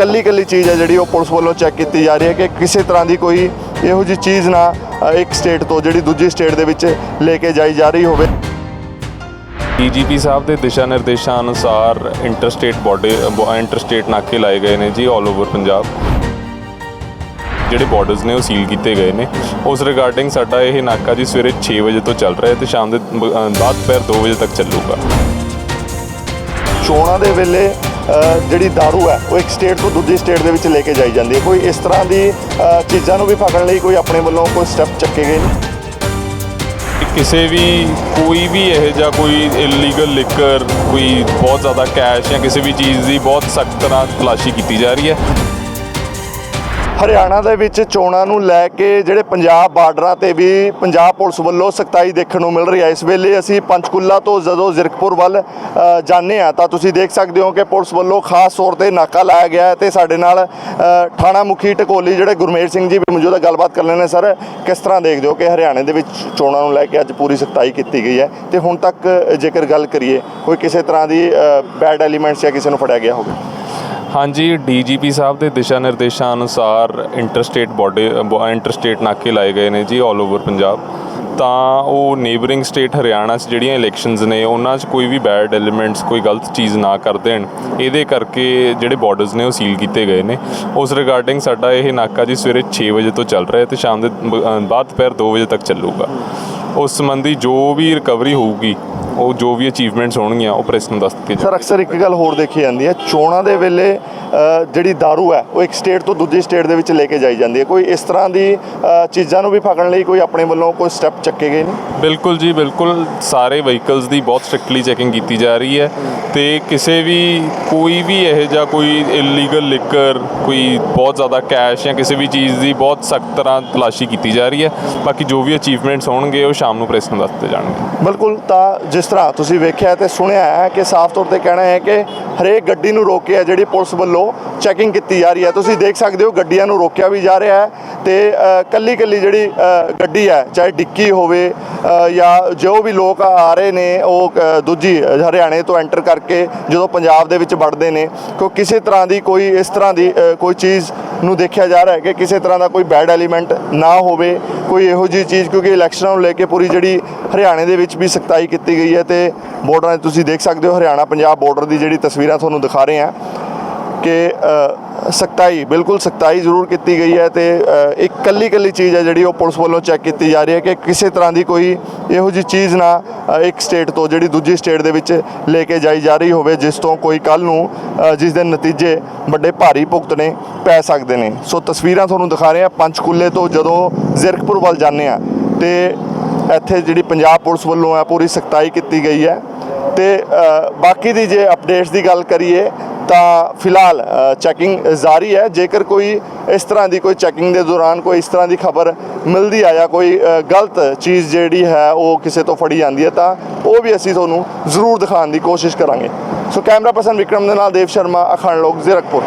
ਕੱਲੀ ਕੱਲੀ ਚੀਜ਼ ਹੈ ਜਿਹੜੀ ਉਹ ਪੁਲਿਸ ਵੱਲੋਂ ਚੈੱਕ ਕੀਤੀ ਜਾ ਰਹੀ ਹੈ ਕਿ ਕਿਸੇ ਤਰ੍ਹਾਂ ਦੀ ਕੋਈ ਇਹੋ ਜਿਹੀ ਚੀਜ਼ ਨਾ ਇੱਕ ਸਟੇਟ ਤੋਂ ਜਿਹੜੀ ਦੂਜੀ ਸਟੇਟ ਦੇ ਵਿੱਚ ਲੈ ਕੇ ਜਾਈ ਜਾ ਰਹੀ ਹੋਵੇ। ਡੀਜੀਪੀ ਸਾਹਿਬ ਦੇ ਦਿਸ਼ਾ ਨਿਰਦੇਸ਼ਾਂ ਅਨੁਸਾਰ ਇੰਟਰਸਟੇਟ ਬਾਰਡਰ ਇੰਟਰਸਟੇਟ ਨਾਕੇ ਲਾਏ ਗਏ ਨੇ ਜੀ 올 ਓਵਰ ਪੰਜਾਬ। ਜਿਹੜੇ ਬਾਰਡਰਸ ਨੇ ਉਹ ਸੀਲ ਕੀਤੇ ਗਏ ਨੇ। ਉਸ ਰਿਗਾਰਡਿੰਗ ਸਾਡਾ ਇਹ ਨਾਕਾ ਜੀ ਸਵੇਰੇ 6 ਵਜੇ ਤੋਂ ਚੱਲ ਰਿਹਾ ਹੈ ਤੇ ਸ਼ਾਮ ਦੇ ਬਾਅਦ ਦੁਪਹਿਰ 2 ਵਜੇ ਤੱਕ ਚੱਲੂਗਾ। ਚੋਣਾਂ ਦੇ ਵੇਲੇ ਜਿਹੜੀ दारू ਹੈ, ਉਹ ਇੱਕ ਸਟੇਟ ਤੋਂ ਦੂਜੀ ਸਟੇਟ ਦੇ ਵਿੱਚ ਲੈ ਕੇ ਜਾਈ ਜਾਂਦੀ ਹੈ। ਕੋਈ ਇਸ ਤਰ੍ਹਾਂ ਦੀ ਚੀਜ਼ਾਂ ਨੂੰ ਵੀ ਫੜਨ ਲਈ ਕੋਈ ਆਪਣੇ ਵੱਲੋਂ ਕੋਈ ਸਟੈਪ ਚੱਕੇ ਗਏ ਕਿਸੇ ਵੀ, ਕੋਈ ਵੀ ਇਹ ਜਾਂ ਕੋਈ ਇਲੀਗਲ ਲਿਕਰ ਕੋਈ ਬਹੁਤ ਜ਼ਿਆਦਾ ਕੈਸ਼ ਜਾਂ ਕਿਸੇ ਵੀ ਚੀਜ਼ ਦੀ ਬਹੁਤ ਸਖਤ ਤਰ੍ਹਾਂ ਤਲਾਸ਼ੀ ਕੀਤੀ ਜਾ ਰਹੀ ਹੈ। ਹਰਿਆਣਾ ਦੇ ਵਿੱਚ ਚੋਣਾਂ ਨੂੰ ਲੈ ਕੇ ਜਿਹੜੇ ਪੰਜਾਬ ਬਾਰਡਰਾਂ ਤੇ ਵੀ ਪੰਜਾਬ ਪੁਲਿਸ ਵੱਲੋਂ ਸਖਤਾਈ ਦੇਖਣ ਨੂੰ ਮਿਲ ਰਹੀ ਹੈ। ਇਸ ਵੇਲੇ ਅਸੀਂ ਪੰਚਕੁਲਾ ਤੋਂ ਜਦੋਂ ਜ਼ਿਰਕਪੁਰ ਵੱਲ ਅ, ਜਾਂਦੇ ਆ ਤਾਂ ਤੁਸੀਂ ਦੇਖ ਸਕਦੇ ਹੋ ਕਿ ਪੁਲਿਸ ਵੱਲੋਂ ਖਾਸ ਤੌਰ ਤੇ ਨਾਕਾ ਲਾਇਆ ਗਿਆ ਹੈ ਤੇ ਸਾਡੇ ਨਾਲ ਥਾਣਾ ਮੁਖੀ ਟਕੋਲੀ ਜਿਹੜੇ ਗੁਰਮੇਲ ਸਿੰਘ ਜੀ ਵੀ ਮੌਜੂਦ ਗੱਲਬਾਤ ਕਰ ਲੈਣੇ ਸਰ ਕਿਸ ਤਰ੍ਹਾਂ ਦੇਖਦੇ ਹੋ ਕਿ ਹਰਿਆਣੇ ਦੇ ਵਿੱਚ ਚੋਣਾਂ ਨੂੰ ਲੈ ਕੇ ਅੱਜ ਪੂਰੀ ਸਖਤਾਈ ਕੀਤੀ ਗਈ ਹੈ ਤੇ ਹੁਣ ਤੱਕ ਜੇਕਰ ਗੱਲ ਕਰੀਏ ਕੋਈ ਕਿਸੇ ਤਰ੍ਹਾਂ ਦੀ ਬੈਡ ਐਲੀਮੈਂਟਸ ਜਾਂ ਕਿਸੇ ਨੂੰ ਫੜਿਆ ਗਿਆ ਹੋਵੇ? ਹਾਂਜੀ, ਡੀਜੀਪੀ ਸਾਹਿਬ ਦੇ ਦਿਸ਼ਾ ਨਿਰਦੇਸ਼ਾਂ ਅਨੁਸਾਰ ਇੰਟਰਸਟੇਟ ਬਾਰਡਰ ਇੰਟਰਸਟੇਟ ਨਾਕੇ ਲਾਏ ਗਏ ਨੇ ਜੀ 올 ਓਵਰ ਪੰਜਾਬ। ਤਾਂ ਉਹ ਨੇਬਰਿੰਗ ਸਟੇਟ ਹਰਿਆਣਾ 'ਚ ਜਿਹੜੀਆਂ ਇਲੈਕਸ਼ਨਸ ਨੇ, ਉਹਨਾਂ 'ਚ ਕੋਈ ਵੀ ਬੈਡ ਐਲੀਮੈਂਟਸ ਕੋਈ ਗਲਤ ਚੀਜ਼ ਨਾ ਕਰ ਦੇਣ, ਇਹਦੇ ਕਰਕੇ ਜਿਹੜੇ ਬਾਰਡਰਸ ਨੇ ਉਹ ਸੀਲ ਕੀਤੇ ਗਏ ਨੇ। ਉਸ ਰਿਗਾਰਡਿੰਗ ਸਾਡਾ ਇਹ ਨਾਕਾ ਜੀ ਸਵੇਰੇ 6 ਵਜੇ ਤੋਂ ਚੱਲ ਰਿਹਾ ਹੈ ਤੇ ਸ਼ਾਮ ਦੇ ਬਾਅਦ ਦੁਪਹਿਰ 2 ਵਜੇ ਤੱਕ ਚੱਲੂਗਾ। ਉਸ ਸੰਬੰਧੀ ਜੋ ਵੀ ਰਿਕਵਰੀ ਹੋਊਗੀ ਉਹ ਜੋ ਵੀ ਅਚੀਵਮੈਂਟਸ ਹੋਣਗੀਆਂ ਉਹ ਪ੍ਰੈਸ ਨੂੰ ਦੱਸ ਦਿੱਤੀ ਸਰ ਅਕਸਰ ਇੱਕ ਗੱਲ ਹੋਰ ਦੇਖੀ ਜਾਂਦੀ ਹੈ ਚੋਣਾਂ ਦੇ ਵੇਲੇ ਜਿਹੜੀ दारू ਹੈ ਉਹ ਇੱਕ ਸਟੇਟ ਤੋਂ ਦੂਜੀ ਸਟੇਟ ਦੇ ਵਿੱਚ ਲੈ ਕੇ ਜਾਈ ਜਾਂਦੀ ਹੈ। ਕੋਈ ਇਸ ਤਰ੍ਹਾਂ ਦੀ ਚੀਜ਼ਾਂ ਨੂੰ ਵੀ ਫੜਨ ਲਈ ਕੋਈ ਆਪਣੇ ਵੱਲੋਂ ਕੋਈ ਸਟੈਪ ਚੱਕੇ ਗਏ ਨੇ? ਬਿਲਕੁਲ ਜੀ ਬਿਲਕੁਲ। ਸਾਰੇ ਵਹੀਕਲਸ ਦੀ ਬਹੁਤ ਸਟ੍ਰਿਕਟਲੀ ਚੈਕਿੰਗ ਕੀਤੀ ਜਾ ਰਹੀ ਹੈ ਤੇ ਕਿਸੇ ਵੀ ਕੋਈ ਵੀ ਇਹ ਜਾਂ ਕੋਈ ਇਲੀਗਲ ਲਿਕਰ ਕੋਈ ਬਹੁਤ ਜ਼ਿਆਦਾ ਕੈਸ਼ ਜਾਂ ਕਿਸੇ ਵੀ ਚੀਜ਼ ਦੀ ਬਹੁਤ ਸਖਤ ਤਰ੍ਹਾਂ ਤਲਾਸ਼ੀ ਕੀਤੀ ਜਾ ਰਹੀ ਹੈ। ਬਾਕੀ ਜੋ ਵੀ ਅਚੀਵਮੈਂਟਸ ਹੋਣਗੇ ਉਹ ਸ਼ਾਮ ਨੂੰ ਪ੍ਰੈਸ ਨੂੰ ਦੱਸ ਦਿੱਤੇ ਜਾਣਗੇ। ਬਿਲਕੁਲ ਤਾਂ ਜਿਸ ਤਰ੍ਹਾਂ ਤੁਸੀਂ ਵੇਖਿਆ ਤੇ ਸੁਣਿਆ ਹੈ ਕਿ ਸਾਫ਼ ਤੌਰ ਤੇ ਕਹਿਣਾ ਹੈ ਕਿ ਹਰੇਕ ਗੱਡੀ ਨੂੰ ਰੋਕਿਆ ਜਿਹੜੀ ਪੁਲਿਸ ਵੱਲੋਂ ਚੈਕਿੰਗ ਕੀਤੀ ਜਾ ਰਹੀ ਹੈ। ਤੁਸੀਂ ਦੇਖ ਸਕਦੇ ਹੋ ਗੱਡੀਆਂ ਨੂੰ ਰੋਕਿਆ ਵੀ ਜਾ ਰਿਹਾ ਹੈ ਤੇ ਅ, ਕੱਲੀ ਕੱਲੀ ਜਿਹੜੀ ਗੱਡੀ ਹੈ ਚਾਹੇ ਡਿੱਕੀ ਹੋਵੇ ਜਾਂ ਜੋ ਵੀ ਲੋਕ ਆ ਰਹੇ ਨੇ ਉਹ ਦੂਜੀ ਹਰਿਆਣੇ ਤੋਂ ਐਂਟਰ ਕਰਕੇ ਜਦੋਂ ਪੰਜਾਬ ਦੇ ਵਿੱਚ ਵੜਦੇ ਨੇ ਕੋਈ ਕਿਸੇ ਤਰ੍ਹਾਂ ਦੀ ਕੋਈ ਇਸ ਤਰ੍ਹਾਂ ਦੀ ਕੋਈ ਚੀਜ਼ ਨੂੰ ਦੇਖਿਆ ਜਾ ਰਿਹਾ ਹੈ ਕਿ ਕਿਸੇ ਤਰ੍ਹਾਂ ਦਾ ਕੋਈ ਬੈਡ ਐਲੀਮੈਂਟ ਨਾ ਹੋਵੇ, ਕੋਈ ਇਹੋ ਜਿਹੀ ਚੀਜ਼, ਕਿਉਂਕਿ ਇਲੈਕਸ਼ਨਾਂ ਨੂੰ ਲੈ ਕੇ ਪੂਰੀ ਜਿਹੜੀ ਹਰਿਆਣੇ ਦੇ ਵਿੱਚ ਵੀ ਸਖਤਾਈ ਕੀਤੀ ਗਈ ਹੈ ਤੇ ਬਾਰਡਰਾਂ 'ਤੇ ਤੁਸੀਂ ਦੇਖ ਸਕਦੇ ਹੋ, ਹਰਿਆਣਾ ਪੰਜਾਬ ਬਾਰਡਰ ਦੀ ਜਿਹੜੀ ਤਸਵੀਰਾਂ ਤੁਹਾਨੂੰ ਦਿਖਾ ਰਹੇ ਹਾਂ। ਕਿ ਸਖਤਾਈ ਬਿਲਕੁਲ ਸਖਤਾਈ ਜ਼ਰੂਰ ਕੀਤੀ ਗਈ ਹੈ ਤੇ ਇੱਕ ਕੱਲੀ ਕੱਲੀ ਚੀਜ਼ ਹੈ ਜਿਹੜੀ ਉਹ ਪੁਲਿਸ ਵੱਲੋਂ ਚੈੱਕ ਕੀਤੀ ਜਾ ਰਹੀ ਹੈ ਕਿ ਕਿਸੇ ਤਰ੍ਹਾਂ ਦੀ ਕੋਈ ਇਹੋ ਜਿਹੀ ਚੀਜ਼ ਨਾ ਇੱਕ ਸਟੇਟ ਤੋਂ ਜਿਹੜੀ ਦੂਜੀ ਸਟੇਟ ਦੇ ਵਿੱਚ ਲੈ ਕੇ ਜਾਈ ਜਾ ਰਹੀ ਹੋਵੇ ਜਿਸ ਤੋਂ ਕੋਈ ਕੱਲ ਨੂੰ ਅ, ਜਿਸ ਦੇ ਨਤੀਜੇ ਵੱਡੇ ਭਾਰੀ ਭੁਗਤਣੇ ਪੈ ਸਕਦੇ ਨੇ। ਸੋ ਤਸਵੀਰਾਂ ਤੁਹਾਨੂੰ ਦਿਖਾ ਰਹੇ ਹਾਂ ਪੰਚਕੂਲੇ ਤੋਂ ਜਦੋਂ ਜ਼ਿਰਕਪੁਰ ਵੱਲ ਜਾਂਦੇ ਆ ਤੇ ਇੱਥੇ ਜਿਹੜੀ ਪੰਜਾਬ ਪੁਲਿਸ ਵੱਲੋਂ ਹੈ ਪੂਰੀ ਸਖਤਾਈ ਕੀਤੀ ਗਈ ਹੈ ਤੇ ਬਾਕੀ ਦੀ ਜੇ ਅਪਡੇਟਸ ਦੀ ਗੱਲ ਕਰੀਏ ਤਾਂ ਫਿਲਹਾਲ ਚੈਕਿੰਗ ਜਾਰੀ ਹੈ। ਜੇਕਰ ਕੋਈ ਇਸ ਤਰ੍ਹਾਂ ਦੀ ਕੋਈ ਚੈਕਿੰਗ ਦੇ ਦੌਰਾਨ ਕੋਈ ਇਸ ਤਰ੍ਹਾਂ ਦੀ ਖਬਰ ਮਿਲਦੀ ਆ ਜਾਂ ਕੋਈ ਗਲਤ ਚੀਜ਼ ਜਿਹੜੀ ਹੈ, ਉਹ ਕਿਸੇ ਤੋਂ ਫੜੀ ਜਾਂਦੀ ਹੈ, ਤਾਂ ਉਹ ਵੀ ਅਸੀਂ ਤੁਹਾਨੂੰ ਜ਼ਰੂਰ ਦਿਖਾਉਣ ਦੀ ਕੋਸ਼ਿਸ਼ ਕਰਾਂਗੇ। ਸੋ ਕੈਮਰਾ ਪਰਸਨ ਵਿਕਰਮ ਦੇ ਨਾਲ ਦੇਵ ਸ਼ਰਮਾ, ਅਖੰਡ ਲੋਕ ਜ਼ੀਰਕਪੁਰ।